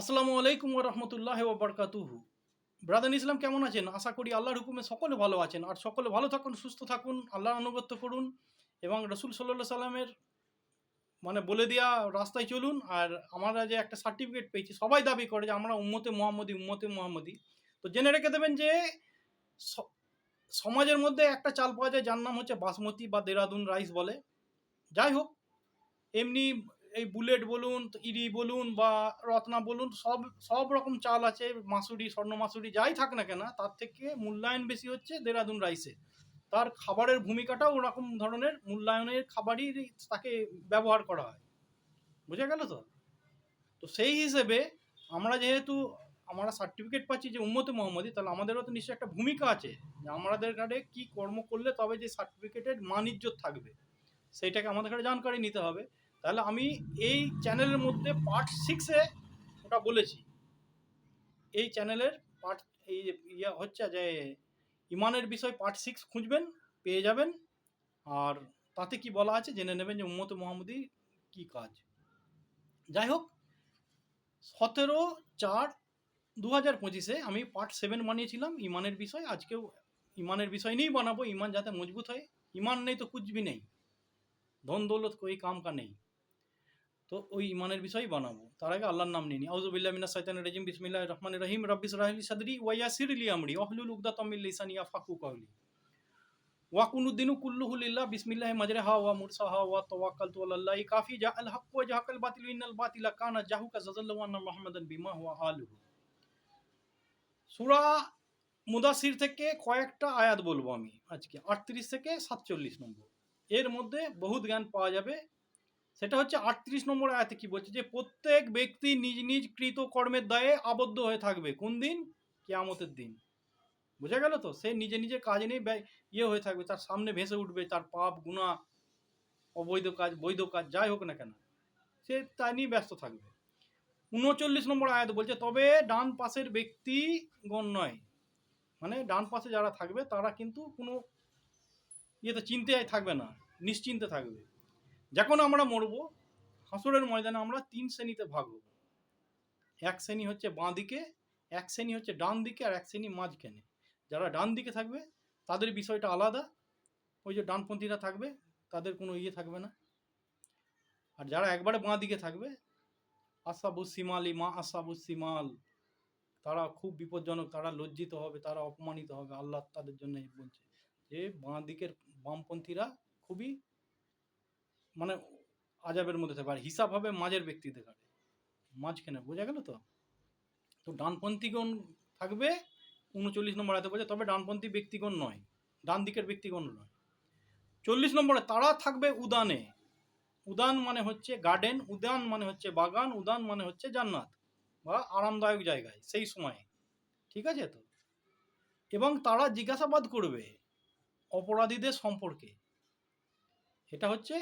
আসসালামু আলাইকুম রহমতুল্লাহ ওবরকাতুহু ব্রাদান ইসলাম, কেমন আছেন? আশা করি আল্লাহর হুকুমে সকলে ভালো আছেন। আর সকলে ভালো থাকুন, সুস্থ থাকুন, আল্লাহর আনুগত্য করুন এবং রসুল সাল্লাহ সাল্লামের মানে বলে দেওয়া রাস্তায় চলুন। আর আমরা যে একটা সার্টিফিকেট পেয়েছি, সবাই দাবি করে যে আমরা উম্মতে মোহাম্মদি উম্মতে মোহাম্মদি। তো জেনে রেখে দেবেন যে সমাজের মধ্যে একটা চাল পাওয়া যায়, যার নাম হচ্ছে বাসমতি বা দেরাদুন রাইস বলে। যাই হোক, এমনি এই বুলেট বলুন, ইরি বলুন বা রত্না বলুন, সব সব রকম চাল আছে, মাসুরি, স্বর্ণ মাসুরি, যাই থাক না কেন, তার থেকে মূল্যায়ন বেশি হচ্ছে দেরাদুন রাইসে। তার খাবারের ভূমিকাটাও ওরকম ধরনের, মূল্যায়নের খাবারই তাকে ব্যবহার করা হয়। বুঝা গেল তো? তো সেই হিসেবে আমরা যেহেতু, আমরা সার্টিফিকেট পাচ্ছি যে উম্মতে মোহাম্মদী, তাহলে আমাদেরও তো নিশ্চয়ই একটা ভূমিকা আছে যে আমাদের কাছে কী কর্ম করলে তবে যে সার্টিফিকেটের মানিজ্য থাকবে। সেইটাকে আমাদের কাছে জানকারি নিতে হবে। তাহলে আমি এই চ্যানেলের মধ্যে পার্ট সিক্সে ওটা বলেছি। এই চ্যানেলের পার্ট এই ইয়ে হচ্ছে যে ইমানের বিষয় পার্ট সিক্স খুঁজবেন, পেয়ে যাবেন। আর তাতে কি বলা আছে জেনে নেবেন যে উম্মত মোহাম্মদী কি কাজ। যাই হোক, সতেরো চার দু হাজার পঁচিশে আমি পার্ট সেভেন বানিয়েছিলাম ইমানের বিষয়। আজকেও ইমানের বিষয় নিয়েই বানাবো, ইমান যাতে মজবুত হয়। ইমান নেই তো কুচবি নেই। ধন দৌলত কই কাম কা নেই। তো ওই ইমানের বিষয়ই বানাবো। তার আগে আল্লাহর নাম নিয়ে নি আউজুবিল্লাহ মিনাশ শাইতানির রাজিম। বিসমিল্লাহির রহমানির রহিম। রাব্বিস রাহলি সাদরি ওয়া ইয়াসির লি আমরি। ওয়াহলুল উকদাতাম মিন লিসানি ইয়াফাকু কওলি। ওয়া কুনুদ্দিনু কুল্লুহু লিল্লাহ। বিসমিল্লাহি মাজরাহা ওয়া মুরসাহা ওয়া তাওয়াক্কালতু আলাল্লাহি কাফি। জাআল হক ওয়া জাহাকাল বাতিল। ইন্নাল বাতিলা কানা জাহুকা জাযাল্লা ওয়া আন্না মুহাম্মাদান বিমা হুয়া আলুহু সূরা মুদাসির থেকে কয়েকটা আয়াত বলব আমি আজকে। আটত্রিশ থেকে সাতচল্লিশ নম্বর। এর মধ্যে বহুত জ্ঞান পাওয়া যাবে। সেটা হচ্ছে আটত্রিশ নম্বর আয়াতে কি বলছে যে, প্রত্যেক ব্যক্তি নিজ নিজ কৃত কর্মের দায়ে আবদ্ধ হয়ে থাকবে। কোন দিন? কেয়ামতের দিন। বোঝা গেল তো? সে নিজে নিজে কাজ নিয়ে ইয়ে হয়ে থাকবে, তার সামনে ভেসে উঠবে, তার পাপ গুণা অবৈধ কাজ, বৈধ কাজ, যাই হোক না কেন, সে তা নিয়ে ব্যস্ত থাকবে। উনচল্লিশ নম্বর আয়াত বলছে, তবে ডান পাশের ব্যক্তিগণ নয়। মানে ডান পাশে যারা থাকবে, তারা কিন্তু কোনো ইয়েতে চিন্তায় থাকবে না, নিশ্চিন্তে থাকবে। যখন আমরা মরব, হাসরের ময়দানে আমরা তিন শ্রেণীতে ভাগ হব। এক শ্রেণি হচ্ছে বাঁ দিকে, এক শ্রেণি হচ্ছে ডান দিকে, আর এক শ্রেণি মাঝখানে। যারা ডান দিকে থাকবে, তাদের বিষয়টা আলাদা। ওই যে ডানপন্থীরা থাকবে, তাদের কোনো ইয়ে থাকবে না। আর যারা একবারে বাঁ দিকে থাকবে আসাবু সিমালি, মা আসাবু সিমাল, তারা খুব বিপজ্জনক, তারা লজ্জিত হবে, তারা অপমানিত হবে, আল্লাহ তাদের জন্য বলছে। যে বাঁ দিকের বামপন্থীরা খুবই মানে আজাবের মধ্যে থাকবে আর হিসাব হবে মাঝের ব্যক্তিদের কাছে মাঝখানে বোঝা গেল তো? তো ডানপন্থীগণ থাকবে উনচল্লিশ নম্বর আয়তে বলছে, তবে ডানপন্থী ব্যক্তিগণ নয় ডান দিকের ব্যক্তিগণ নয়। চল্লিশ নম্বরে, তারা থাকবে উদানে। উদান মানে হচ্ছে গার্ডেন, উদান মানে হচ্ছে বাগান, উদান মানে হচ্ছে জান্নাত বা আরামদায়ক জায়গায় সেই সময়ে। ঠিক আছে তো? এবং তারা জিজ্ঞাসাবাদ করবে অপরাধীদের সম্পর্কে। এটা হচ্ছে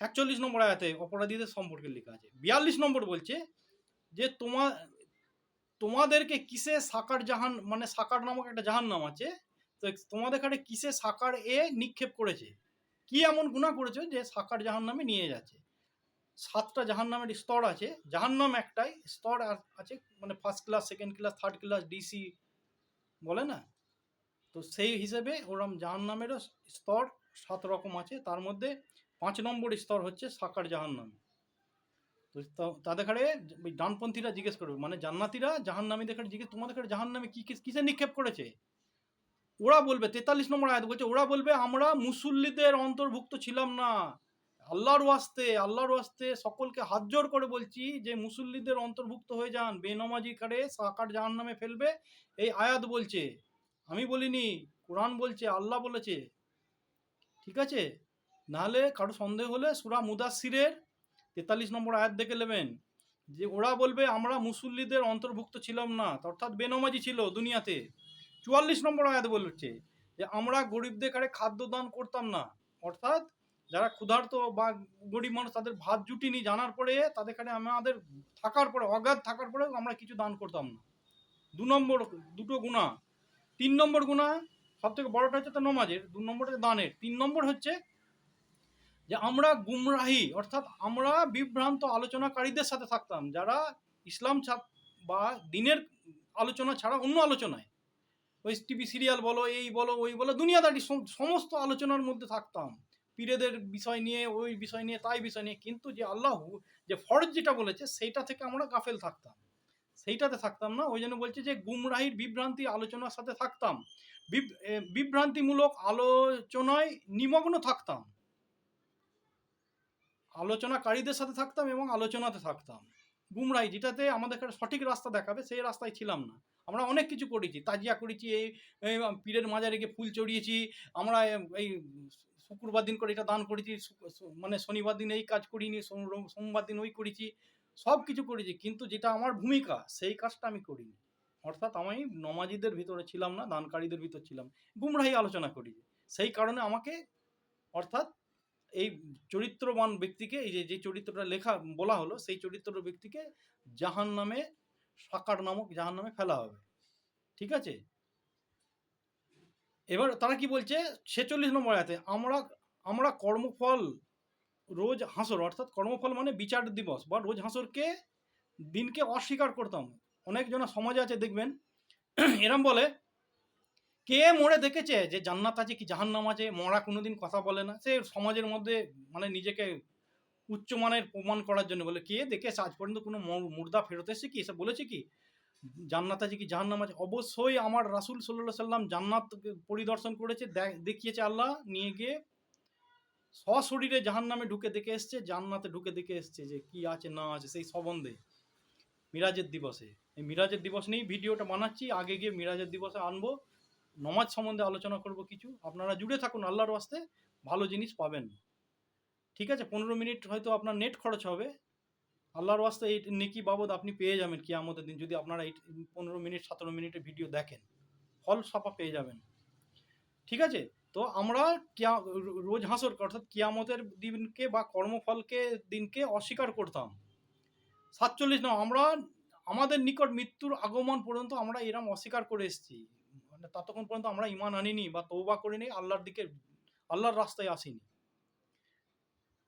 একচল্লিশ নম্বর আয়াতে অপরাধীদের সম্পর্কে লেখা আছে। বিয়াল্লিশ নম্বর বলছে যে তোমার তোমাদেরকে কিসে সাকার জাহান মানে সাকার নামক একটা জাহান নাম আছে, তো তোমাদের কাছে কিসে সাকার এ নিক্ষেপ করেছে? কি এমন গুণা করেছে যে সাকার জাহান নামে নিয়ে যাচ্ছে? সাতটা জাহান নামের স্তর আছে। জাহান নাম একটাই, স্তর আছে মানে first class second class third class DC বলে না? তো সেই হিসেবে ওরম জাহান নামেরও স্তর সাত রকম আছে। তার মধ্যে পাঁচ নম্বর স্তর হচ্ছে সাকার জাহান নাম তো, তাদের কাছে ওই ডানপন্থীরা জিজ্ঞেস করবে মানে জান্নাতিরা জাহান নামী দেখে জিজ্ঞেস, তোমাদের কাছে জাহান নামে কি, কি- কিসে নিক্ষেপ করেছে? ওরা বলবে, তেতাল্লিশ নম্বর আয়াত বলছে, ওরা বলবে, আমরা মুসল্লিদের অন্তর্ভুক্ত ছিলাম না। আল্লাহর ওয়াস্তে আল্লাহর ওয়াস্তে সকলকে হাত জোর করে বলছি যে, মুসল্লিদের অন্তর্ভুক্ত হয়ে যান বেনমাজি কারে সাকার জাহান নামে ফেলবে। এই আয়াত বলছে, আমি বলিনি, কোরআন বলছে, আল্লাহ বলেছে। ঠিক আছে? নাহলে কারও সন্দেহ হলে সুরা মুদাসিরের তেতাল্লিশ নম্বর আয়াত দেখে নেবেন। যে ওরা বলবে, আমরা মুসল্লিদের অন্তর্ভুক্ত ছিলাম না। অর্থাৎ বেনমাজি ছিল দুনিয়াতে। চুয়াল্লিশ নম্বর আয়াত বলছে যে, আমরা গরিবদের কারে খাদ্য দান করতাম না। অর্থাৎ যারা ক্ষুধার্ত বা গরিব মানুষ, তাদের ভাত জুটিনি জানার পরে তাদের কাছে আমাদের থাকার পরে, অগাধ থাকার পরে আমরা কিছু দান করতাম না। দু নম্বর, দুটো গুণা তিন নম্বর গুণা সব থেকে বড়টা হচ্ছে তো নমাজের, দু নম্বর হচ্ছে দানের। তিন নম্বর হচ্ছে যে আমরা গুমরাহি, অর্থাৎ আমরা বিভ্রান্ত আলোচনাকারীদের সাথে থাকতাম, যারা ইসলাম ছা- বা দিনের আলোচনা ছাড়া অন্য আলোচনায়। ওই টিভি সিরিয়াল বলো, এই বলো, ওই বলো, দুনিয়াদারি সমস্ত আলোচনার মধ্যে থাকতাম। পীরেদের বিষয় নিয়ে, ওই বিষয় নিয়ে, তাই বিষয় নিয়ে, কিন্তু যে আল্লাহ যে ফরজ যেটা বলেছে, সেইটা থেকে আমরা গাফেল থাকতাম। সেইটাতে থাকতাম না, ওই জন্য বলছে যে গুমরাহির বিভ্রান্তি আলোচনার সাথে থাকতাম। বিভ- বিভ্রান্তিমূলক আলোচনায় নিমগ্ন থাকতাম। আলোচনাকারীদের সাথে থাকতাম এবং আলোচনাতে থাকতাম। গুমরাহি যেটাতে আমাদেরকে সঠিক রাস্তা দেখাবে, সেই রাস্তায় ছিলাম না। আমরা অনেক কিছু করেছি, তাজিয়া করেছি, এই পীরের মাজারে গিয়ে ফুল চড়িয়েছি, আমরা এই শুক্রবার দিন করে এটা দান করেছি মানে শনিবার দিন এই কাজ করিনি সোমবার দিন ওই করেছি, সব কিছু করেছি, কিন্তু যেটা আমার ভূমিকা, সেই কাজটা আমি করিনি। অর্থাৎ আমি নমাজিদের ভিতরে ছিলাম না, দানকারীদের ভিতর ছিলাম। গুমরাহি আলোচনা করি সেই কারণে আমাকে, অর্থাৎ এই চরিত্রবান ব্যক্তিকে, এই যে যে চরিত্রটা লেখা, বলা হলো, সেই চরিত্র ব্যক্তিকে জাহান নামে সাকার নামক জাহান নামে ফেলা হবে। ঠিক আছে? এবার তারা কি বলছে? ছেচল্লিশ নম্বর আয়াতে, আমরা আমরা কর্মফল রোজ হাসর। অর্থাৎ কর্মফল মানে বিচার দিবস, বা রোজ হাসরকে দিনকে অস্বীকার করতাম। অনেকজন সমাজে আছে, দেখবেন। এরম বলে কে মরে দেখেছে যে জান্নাত আছে কি জাহান্নাম আছে? মরা কোনোদিন কথা বলে না। সে সমাজের মধ্যে মানে নিজেকে উচ্চমানের প্রমাণ করার জন্য বলে, কে দেখেছে? আজ পর্যন্ত কোনো মুর্দা ফেরত এসেছে কি? এসে বলেছে কি? জান্নাত আছে কি জাহান্নাম আছে? অবশ্যই আমার রাসূল সাল্লাহ সাল্লাম জান্নাত পরিদর্শন করেছে দেখিয়েছে আল্লাহ, নিয়ে গিয়ে সশরীরে জাহান্নামে ঢুকে দেখে এসছে, জান্নাতে ঢুকে দেখে এসছে যে কি আছে, না আছে, সেই সম্বন্ধে। মিরাজের দিবসে। এই মিরাজের দিবস নিয়েই ভিডিওটা বানাচ্ছি, আগে গিয়ে মিরাজের দিবসে আনব। নমাজ সম্বন্ধে আলোচনা করব কিছু। আপনারা জুড়ে থাকুন আল্লাহর ওয়াস্তে, ভালো জিনিস পাবেন। ঠিক আছে, পনেরো মিনিট হয়তো আপনার নেট খরচ হবে। আল্লাহর ওয়াস্তে এই নেকি বাবদ আপনি পেয়ে যাবেন কিয়ামতের দিন, যদি আপনারা এই পনেরো মিনিট, সতেরো মিনিটের ভিডিও দেখেন। ফল সাপা পেয়ে যাবেন। ঠিক আছে, তো আমরা কিয়া রোজ হাসর, অর্থাৎ কিয়ামতের দিনকে বা কর্মফলকে, দিনকে অস্বীকার করতাম। সাতচল্লিশ না আমরা, আমাদের নিকট মৃত্যুর আগমন পর্যন্ত আমরা এরম অস্বীকার করে এসেছি। ততক্ষণ পর্যন্ত আমরা ইমান আনিনি বা তৌবা করিনি, আল্লাহর দিকে, আল্লাহর রাস্তায় আসিনি।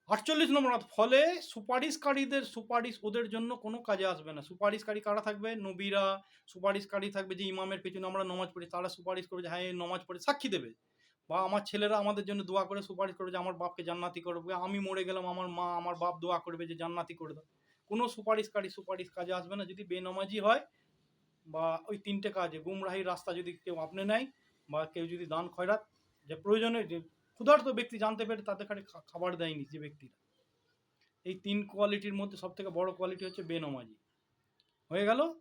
আটচল্লিশ নম্বর ফলে সুপারিশকারীদের, সুপারিশ ওদের জন্য কোনো কাজে আসবে না। সুপারিশকারী কারা থাকবে? নবীরা। সুপারিশকারী থাকবে যে ইমামের পেছনে আমরা নমাজ পড়ি, তারা সুপারিশ করবে যে হ্যাঁ নমাজ পড়ে সাক্ষী দেবে। বা আমার ছেলেরা আমাদের জন্য দোয়া করে সুপারিশ করবে যে আমার বাপকে জান্নাতি করবে আমি মরে গেলাম, আমার মা, আমার বাপ দোয়া করবে যে জান্নাতি করে দাও। কোনো সুপারিশকারী সুপারিশ কাজে আসবে না। যদি বেনমাজি হয় বা ওই তিনটে কাজে গুমরাহির রাস্তা যদি কেউ আপনি নেয় বা কেউ যদি দান খয়রাত, যে প্রয়োজনে যে ক্ষুধার্ত ব্যক্তি জানতে পেরে তাদের কাছে খাবার দেয়নি যে ব্যক্তিরা। এই তিন কোয়ালিটির মধ্যে সব থেকে বড় কোয়ালিটি হচ্ছে বেনমাজি। হয়ে গেল,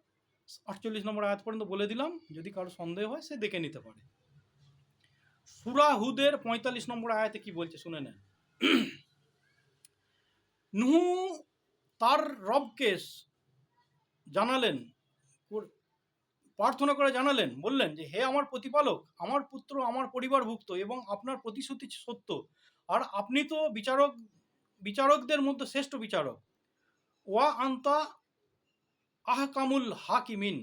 আটচল্লিশ নম্বর আয়াত পর্যন্ত বলে দিলাম, যদি কারও সন্দেহ হয় সে দেখে নিতে পারে। সুরা হুদের পঁয়তাল্লিশ নম্বর আয়াতে কি বলছে শুনে নেন। নুহু তার রবকে জানালেন প্রার্থনা করে জানালেন, বললেন যে, হে আমার প্রতিপালক, আমার পুত্র, আমার পরিবারভুক্ত এবং আপনার প্রতিশ্রুতি সত্য। আর আপনি তো বিচারক, বিচারকদের মধ্যে শ্রেষ্ঠ বিচারক। ওয়া আন্তা আহকামুল হাকিমিন।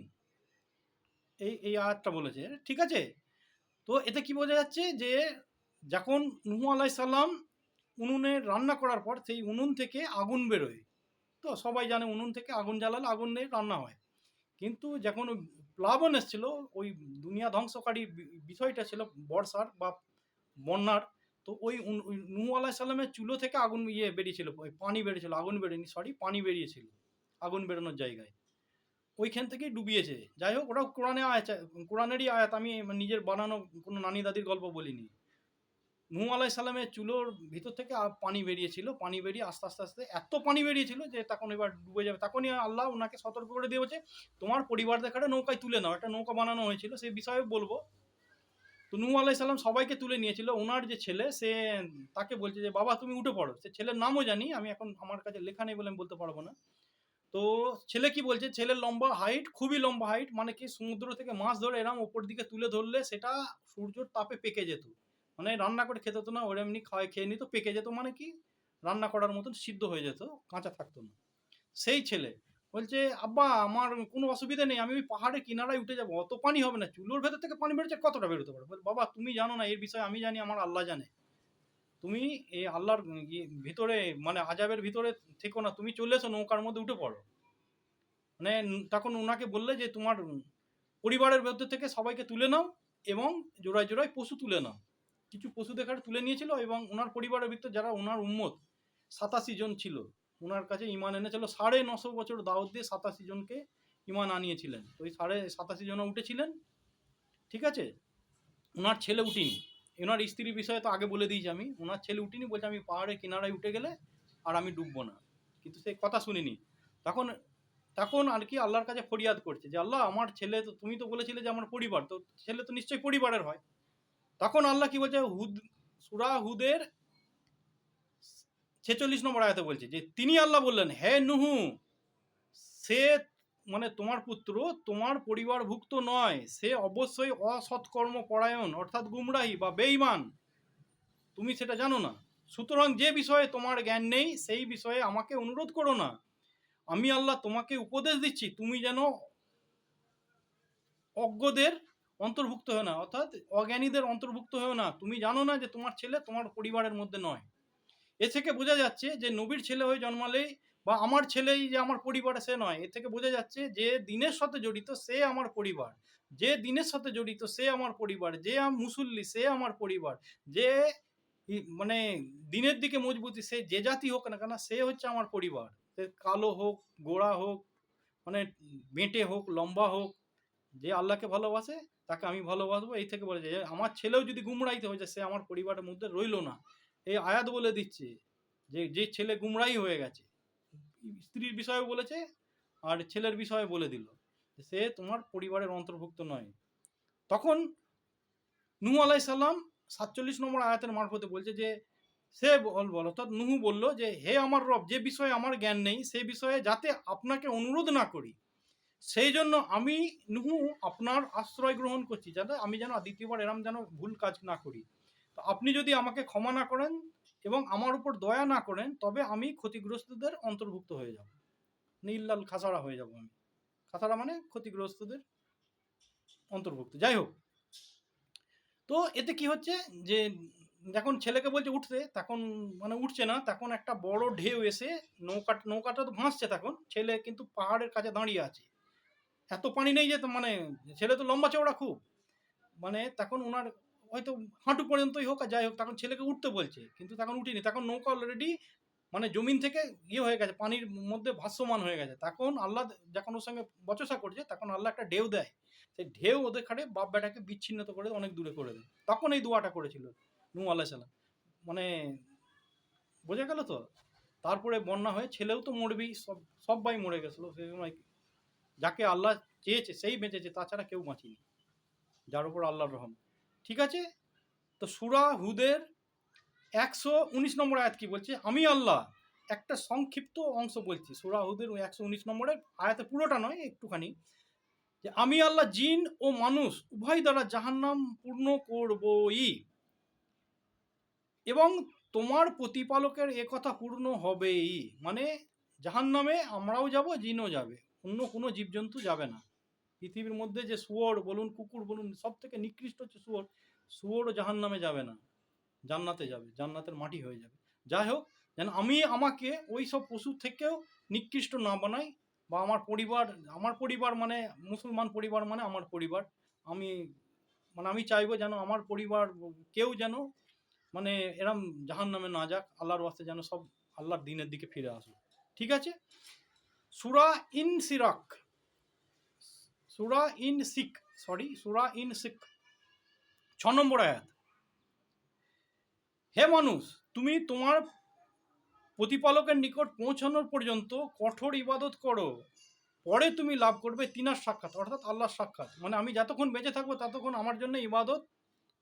এই এই আয়াতটা বলেছে। ঠিক আছে? তো এতে কি বোঝা যাচ্ছে যে, যখন নুহু আলাই সাল্লাম উনুনে রান্না করার পর সেই উনুন থেকে আগুন বেরোয়। তো সবাই জানে উনুন থেকে আগুন জ্বালালে আগুন নিয়ে রান্না হয়। কিন্তু যখন প্লাবন এসেছিল, ওই দুনিয়া ধ্বংসকারী বিষয়টা ছিল বর্ষার বা বন্যার। তো ওই ওই আলাহ চুলো থেকে আগুন ইয়ে বেরিয়েছিল, ওই পানি বেরিয়েছিল, আগুন বেরোয়নি সরি পানি বেরিয়েছিল আগুন বেরোনোর জায়গায়। ওইখান থেকেই ডুবিয়েছে। যাই হোক ওটা কোরআনে আয়াত, কোরআনেরই আয়াত, আমি নিজের বানানো কোনো নানি দাদির গল্প বলিনি। নুহ আলাহ সাল্লামের চুলোর ভিতর থেকে পানি বেরিয়েছিল, পানি বেরিয়ে আস্তে আস্তে আস্তে এত পানি বেরিয়েছিল যে তখন এবার ডুবে যাবে। তখনই আল্লাহ ওনাকে সতর্ক করে দিয়েছে তোমার পরিবার দেখাটা নৌকায় তুলে নাও, একটা নৌকা বানানো হয়েছিল, সেই বিষয়ে বলব। তো নূহ আলাহ সাল্লাম সবাইকে তুলে নিয়েছিল। ওনার যে ছেলে, সে তাকে বলছে যে, বাবা, তুমি উঠে পড়ো। সে ছেলের নামও জানি, আমি এখন আমার কাছে লেখা নেই বলে আমি বলতে পারব না। তো ছেলে কি বলছে, ছেলের লম্বা হাইট খুবই লম্বা হাইট মানে কি সমুদ্র থেকে মাছ ধরে এরম ওপর দিকে তুলে ধরলে সেটা সূর্যর তাপে পেকে যেত। মানে রান্না করে খেতে হতো না, ওরা এমনি খাওয়াই খেয়ে নিত, পেকে যেত মানে কি? রান্না করার মতন সিদ্ধ হয়ে যেত, কাঁচা থাকতো না। সেই ছেলে বলছে, আব্বা, আমার কোনো অসুবিধা নেই, আমি ওই পাহাড়ের কিনারায় উঠে যাব, অত পানি হবে না, চুলোর ভেতর থেকে পানি বেরোচ্ছে, কতটা বেরোতে পারে বাবা, তুমি জানো না, এর বিষয়ে আমি জানি, আমার আল্লাহ জানে। তুমি এই আল্লাহর ভিতরে মানে আজাবের ভিতরে থেকো না, তুমি চলে এসো, নৌকার মধ্যে উঠে পড়ো। মানে তখন ওনাকে বললে যে, তোমার পরিবারের মধ্যে থেকে সবাইকে তুলে নাও এবং জোড়ায় জোড়ায় পশু তুলে নাও। কিছু পশু দেখার তুলে নিয়েছিল এবং ওনার পরিবারের ভিতর যারা ওনার উম্মত, সাতাশি জন ছিল, ওনার কাছে ইমান এনেছিল। সাড়ে নশো বছর দাওয়াত দিয়ে সাতাশি জনকে ইমান আনিয়েছিলেন। ওই সাড়ে সাতাশি জন উঠেছিলেন, ঠিক আছে? ওনার ছেলে উঠিনি। ওনার স্ত্রীর বিষয়ে তো আগে বলে দিয়েছি আমি। ওনার ছেলে উঠিনি, বলছে আমি পাহাড়ে কিনারায় উঠে গেলে আর আমি ডুববো না। কিন্তু সে কথা শুনিনি। তখন তখন আর কি আল্লাহর কাছে ফরিয়াদ করছে যে, আল্লাহ, আমার ছেলে তো, তুমি তো বলেছিলে যে, আমার পরিবার। তো ছেলে তো নিশ্চয়ই পরিবারের হয়। তখন আল্লাহ কি বলছে? হুদ, সুরা হুদের ছেচল্লিশ নম্বর আয়াতে বলছে যে, তিনি আল্লাহ বললেন, হে নুহু, সে মানে তোমার পুত্র তোমার পরিবারভুক্ত নয়, সে অবশ্যই অসৎকর্ম পরায়ণ, অর্থাৎ গুমরাহি বা বেঈমান। তুমি সেটা জানো না। সুতরাং যে বিষয়ে তোমার জ্ঞান নেই, সেই বিষয়ে আমাকে অনুরোধ করো না। আমি আল্লাহ তোমাকে উপদেশ দিচ্ছি, তুমি যেন অজ্ঞদের অন্তর্ভুক্ত হও না, অর্থাৎ অজ্ঞানীদের অন্তর্ভুক্ত হও না। তুমি জানো না যে তোমার ছেলে তোমার পরিবারের মধ্যে নয়। এ থেকে বোঝা যাচ্ছে যে নবীর ছেলে হয়ে জন্মালেই বা আমার ছেলেই যে আমার পরিবারে, সে নয়। এ থেকে বোঝা যাচ্ছে যে দিনের সাথে জড়িত সে আমার পরিবার। যে দিনের সাথে জড়িত সে আমার পরিবার। যে মুসল্লি সে আমার পরিবার। যে মানে দিনের দিকে মজবুতি সে যে জাতি হোক না কেন, সে হচ্ছে আমার পরিবার। সে কালো হোক, গোড়া হোক মানে বেঁটে হোক, লম্বা হোক যে আল্লাহকে ভালোবাসে, তাকে আমি ভালোবাসবো। এই থেকে বলেছে যে আমার ছেলেও যদি গুমরাইতে হয়েছে সে আমার পরিবারের মধ্যে রইল না। এই আয়াত বলে দিচ্ছে যে যে ছেলে গুমরাই হয়ে গেছে, স্ত্রীর বিষয়ে বলেছে, আর ছেলের বিষয়ে বলে দিল সে তোমার পরিবারের অন্তর্ভুক্ত নয়। তখন নুহ আলাই সাল্লাম সাতচল্লিশ নম্বর আয়াতের মারফতে বলছে যে, সে বল বল, অর্থাৎ নুহু বলল যে, হে আমার রব, যে বিষয়ে আমার জ্ঞান নেই, সে বিষয়ে যাতে আপনাকে অনুরোধ না করি সেই জন্য আমি নুহু আপনার আশ্রয় গ্রহণ করছি যাতে আমি যেন দ্বিতীয়বার এরম যেন ভুল কাজ না করি। তো আপনি যদি আমাকে ক্ষমা না করেন এবং আমার উপর দয়া না করেন, তবে আমি ক্ষতিগ্রস্তদের অন্তর্ভুক্ত হয়ে যাব। নীল্লাল খাসারা হয়ে যাব আমি। খাসারা মানে ক্ষতিগ্রস্তদের অন্তর্ভুক্ত। যাই হোক। তো এতে কি হচ্ছে যে, যখন ছেলেকে বলছে উঠতে, তখন মানে উঠছে না, তখন একটা বড় ঢেউ এসে নৌকা নৌকাটা তো ভাসছে তখন, ছেলে কিন্তু পাহাড়ের কাছে দাঁড়িয়ে আছে। এত পানি নেই যে মানে ছেলে তো লম্বা চওড়া খুব। মানে তখন ওনার হয়তো হাঁটু পর্যন্তই হোক আর যাই হোক, তখন ছেলেকে উঠতে বলছে, কিন্তু তখন উঠিনি। তখন নৌকা অলরেডি মানে জমিন থেকে ইয়ে হয়ে গেছে, পানির মধ্যে ভাসমান হয়ে গেছে। তখন আল্লাহ যখন ওর সঙ্গে বচসা করছে, তখন আল্লাহ একটা ঢেউ দেয়। সেই ঢেউ ওদের খাটে বাপ বেটাকে বিচ্ছিন্নত করে অনেক দূরে করে দেয়। তখন এই দোয়াটা করেছিল নু আল্লাহ সাল্লাম মানে বোঝা গেল তো? তারপরে বন্যা হয়ে ছেলেও তো মরবেই, সব সবাই মরে গেছিল। সেই সময় যাকে আল্লাহ চেয়েছে, সেই বেঁচেছে, তাছাড়া কেউ বাঁচেনি। যার উপর আল্লাহর রহম। ঠিক আছে? তো সুরা হুদের একশো উনিশ নম্বর আয়াত কি বলছে? আমি আল্লাহ একটা সংক্ষিপ্ত অংশ বলছি। সুরা হুদের একশো উনিশ নম্বরের আয়াতে পুরোটা নয়, একটুখানি। যে আমি আল্লাহ জিন ও মানুষ, উভয় দ্বারা জাহান্নাম পূর্ণ করবই। এবং তোমার প্রতিপালকের এ কথা পূর্ণ হবেই। মানে জাহান্নামে আমরাও যাব, জিনও যাবে। অন্য কোনো জীবজন্তু যাবে না। পৃথিবীর মধ্যে যে শুয়োর বলুন, কুকুর বলুন সব থেকে নিকৃষ্ট হচ্ছে শুয়োর। শুয়োরও জাহান্নামে যাবে না। জান্নাতে যাবে, জান্নাতের মাটি হয়ে যাবে। যাই হোক, যেন আমি আমাকে ওই সব পশু থেকেও নিকৃষ্ট না বানাই বা আমার পরিবার আমার পরিবার মানে মুসলমান পরিবার মানে আমার পরিবার। আমি মানে আমি চাইব যেন আমার পরিবার কেউ যেন মানে এরম জাহান নামে না যাক, আল্লাহর ওয়াস্তে যেন সব আল্লাহর দিনের দিকে ফিরে আসুক। ঠিক আছে? সুরা ইন সিরাক। সুরা ইন সিক সরি সুরা ইন সিক। ছ নম্বর আয়াত। হে মানুষ, তুমি তোমার প্রতিপালকের নিকট পৌঁছানোর পর্যন্ত কঠোর ইবাদত করো। পরে তুমি লাভ করবে তিনার সাক্ষাৎ, অর্থাৎ আল্লাহর সাক্ষাৎ। মানে আমি যতক্ষণ বেঁচে থাকব, ততক্ষণ আমার জন্য ইবাদত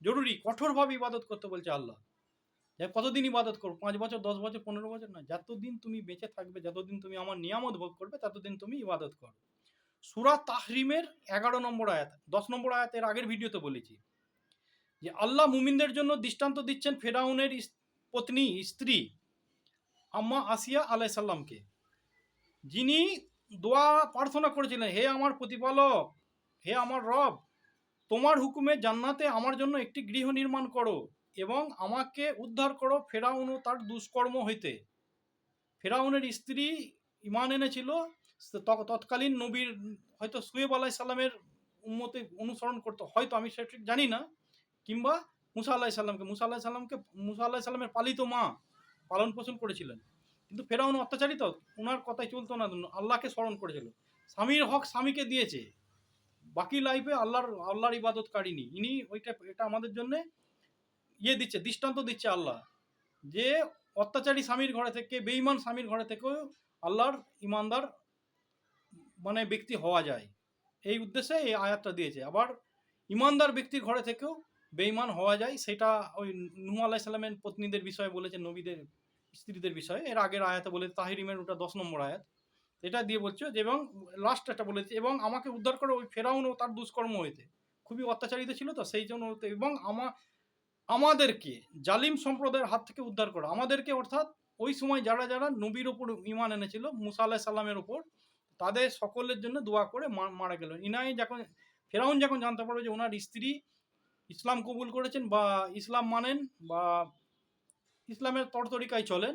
জরুরি, কঠোরভাবে ইবাদত করতে বলছে আল্লাহ। যে কতদিন ইবাদত করো? পাঁচ বছর, দশ বছর, পনেরো বছর না যতদিন তুমি বেঁচে থাকবে, যতদিন তুমি আমার নিয়ামত ভোগ করবে, ততদিন তুমি ইবাদত করো। সুরা তাহরিমের এগারো নম্বর আয়াত, দশ নম্বর আয়াত এর আগের ভিডিওতে বলেছি যে, আল্লাহ মুমিনদের জন্য দৃষ্টান্ত দিচ্ছেন ফেরাউনের পত্নী, স্ত্রী, আম্মা আসিয়া আলাই সাল্লামকে যিনি দোয়া প্রার্থনা করেছিলেন, হে আমার প্রতিপালক, হে আমার রব, তোমার হুকুমে জান্নাতে আমার জন্য একটি গৃহ নির্মাণ করো। এবং আমাকে উদ্ধার করো ফেরাউন ও তার দুষ্কর্ম হইতে। ফেরাউনের স্ত্রী ইমান এনেছিল তৎকালীন নবীর, হয়তো সুয়েব আলাহ সাল্লামের উম্মতে অনুসরণ করতো, হয়তো আমি সেটা ঠিক জানি না, কিংবা মুসা আল্লাহ সাল্লামকে মুসা আল্লাহ সাল্লামকে মুসা আল্লাহ সাল্লামের পালিত মা পালন পোষণ করেছিলেন। কিন্তু ফেরাউন অত্যাচারিত ওনার কথাই চলতো না, আল্লাহকে স্মরণ করেছিল। স্বামীর হক স্বামীকে দিয়েছে। বাকি লাইফে আল্লাহর আল্লাহর ইবাদত কারিনি ইনি ওইটা, এটা আমাদের জন্য ইয়ে দিচ্ছে, দৃষ্টান্ত দিচ্ছে আল্লাহ। যে অত্যাচারী স্বামীর ঘরে থেকে, বেঈমান স্বামীর ঘরে থেকেও আল্লাহর ইমানদার মানে ব্যক্তি হওয়া যায়। এই উদ্দেশ্যে এই আয়াতটা দিয়েছে। আবার ইমানদার ব্যক্তির ঘরে থেকেও বেঈমান হওয়া যায়, সেটা ওই নুহ আলাহ সাল্লামের পত্নীদের বিষয়ে বলেছে, নবীদের স্ত্রীদের বিষয়ে। এর আগের আয়াতে বলে তাহিরিমের ওটা দশ নম্বর আয়াত। এটা দিয়ে বলছে যে, এবং লাস্ট একটা বলেছে, এবং আমাকে উদ্ধার করে ওই ফেরাউন ও তার দুষ্কর্ম হইতে খুবই অত্যাচারিত ছিল তো, সেই জন্য এবং আমা আমাদেরকে, জালিম সম্প্রদায়ের হাত থেকে উদ্ধার করা। আমাদেরকে অর্থাৎ ওই সময় যারা যারা নবীর ওপর ইমান এনেছিল, মুসা আলাহ সাল্লামের ওপর, তাদের সকলের জন্য দোয়া করে মারা গেল। ইনাই যখন, ফেরাউন যখন জানতে পারবে যে ওনার স্ত্রী ইসলাম কবুল করেছেন বা ইসলাম মানেন বা ইসলামের তরতরিকায় চলেন,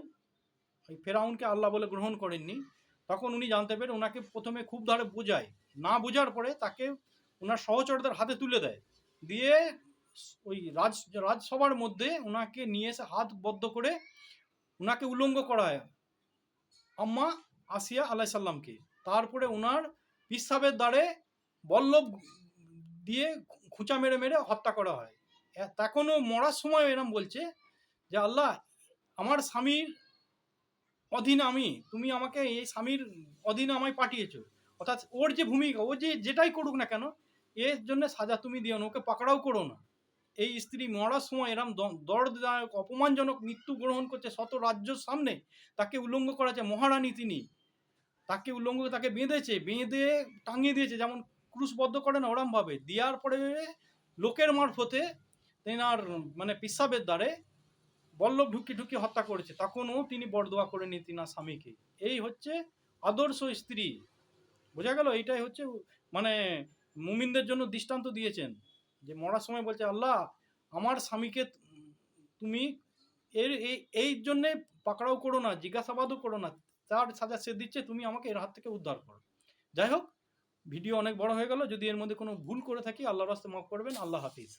ওই ফেরাউনকে আল্লাহ বলে গ্রহণ করেননি, তখন উনি জানতে পেরে ওনাকে প্রথমে খুব ধারে বোঝায়। না বোঝার পরে তাকে ওনার সহচরদের হাতে তুলে দেয়। দিয়ে ওই রাজ, রাজসভার মধ্যে ওনাকে নিয়ে এসে হাত বদ্ধ করে ওনাকে উলঙ্গ করা হয়। আম্মা আসিয়া আলাই সাল্লামকে তারপরে ওনার পিসাবের দ্বারে বল্লভ দিয়ে খুঁচা মেরে মেরে হত্যা করা হয়। তখনও মরার সময় এরম বলছে যে, আল্লাহ, আমার স্বামীর অধীন আমি, তুমি আমাকে এই স্বামীর অধীনে আমায় পাঠিয়েছো। অর্থাৎ ওর যে ভূমিকা, ও যে যেটাই করুক না কেন, এর জন্য সাজা তুমি দিও না, ওকে পাকড়াও করো না। এই স্ত্রী মরার সময় এরম দর্দদায়ক, অপমানজনক মৃত্যু গ্রহণ করছে শত রাজ্যর সামনে। তাকে উল্লঙ্গ করাছে মহারানী তিনি। তাকে উল্লঙ্গ তাকে বেঁধেছে, বেঁধে টাঙিয়ে দিয়েছে, যেমন ক্রুশবদ্ধ করে না ওরমভাবে। দেওয়ার পরে লোকের মারফতে তেনার মানে পিসাবের দ্বারে বল্লভ ঢুকি ঢুকি হত্যা করেছে। তখনও তিনি বরদোয়া করে নি তিনার স্বামীকে। এই হচ্ছে আদর্শ স্ত্রী। বোঝা গেল? এইটাই হচ্ছে মানে মুমিনদের জন্য দৃষ্টান্ত দিয়েছেন। যে মরার সময় বলছে, আল্লাহ, আমার স্বামীকে তুমি এর এই জন্যে পাকড়াও করো না, জিজ্ঞাসাবাদও করো না, তার সাজা সে দিচ্ছে, তুমি আমাকে এর হাত থেকে উদ্ধার করো। যাই হোক, ভিডিও অনেক বড় হয়ে গেল। যদি এর মধ্যে কোনো ভুল করে থাকি, আল্লাহর রাস্তে মাফ করবেন। আল্লাহ হাফিজ।